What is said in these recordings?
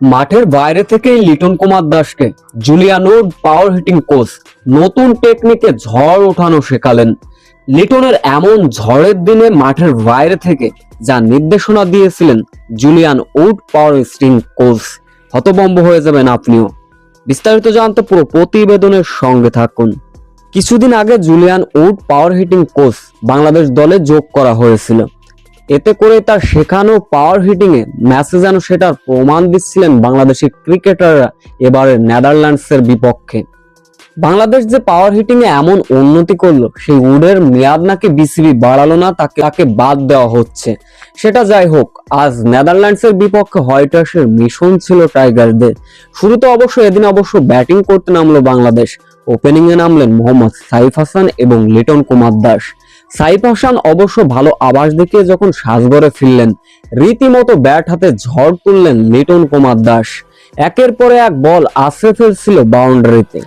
মাঠের বাইরে থেকেই লিটন কুমার দাসকে জুলিয়ানোর পাওয়ার হিটিং কোচ নতুন টেকনিকে ঝড় ওঠানো শেখালেন। লিটনের এমন ঝড়ের দিনে মাঠের বাইরে থেকে যা নির্দেশনা দিয়েছিলেন Julian Wood power hitting coach হতবম্ব হয়ে যাবেন আপনিও। বিস্তারিত জানতে পুরো প্রতিবেদনের সঙ্গে থাকুন। কিছুদিন আগে Julian Wood power hitting coach Bangladesh দলে যোগ করা হয়েছিল। এতে করে তার শেখানো পাওয়ার হিটিং এ ম্যাচে যেন সেটার প্রমাণ দিচ্ছিলেন বাংলাদেশি ক্রিকেটাররা এবারে নেদারল্যান্ডসের বিপক্ষে। বাংলাদেশ যে পাওয়ার হিটিং এ এমন উন্নতি করল, সেই উডের মেয়াদ নাকি বিসিবি বাড়ালো না তাকে তাকে বাদ দেওয়া হচ্ছে। সেটা যাই হোক, আজ নেদারল্যান্ডসের বিপক্ষে হোয়াইট হাউসের মিশন ছিল টাইগারদের। শুরুতে অবশ্য, এদিন অবশ্য ব্যাটিং করতে নামলো বাংলাদেশ। ওপেনিং এ নামলেন মোহাম্মদ সাইফ হাসান এবং লিটন কুমার দাস। সাইফ হাসান অবশ্য ভালো আবাস দেখিয়ে যখন সাজগড়ে ফিরলেন, রীতিমতো ব্যাট হাতে ঝড় তুললেন লিটন কুমার দাস। একের পরে এক বল আছড়ে ফেলছিল বাউন্ডারিতে।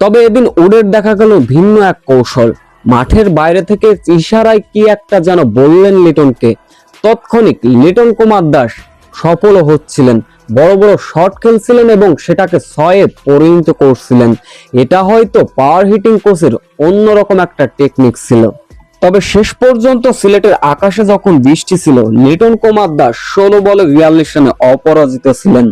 তবে এদিন উডের দেখা গেল ভিন্ন এক কৌশল। মাঠের বাইরে থেকে ইশারায় কি একটা যেন বললেন লিটনকে। তৎক্ষণিক লিটন কুমার দাস সফল হচ্ছিলেন, বড় বড় শট খেলছিলেন এবং সেটাকে ছয়ে পরিণত করছিলেন। এটা হয়তো পাওয়ার হিটিং কোচের অন্যরকম একটা টেকনিক ছিল। তবে শেষ পর্যন্ত সিলেটের আকাশে যখন বৃষ্টি ছিল, লিটন কুমার দাস ষোলো বলে বিয়াল্লিশ রানে অপরাজিত ছিলেন।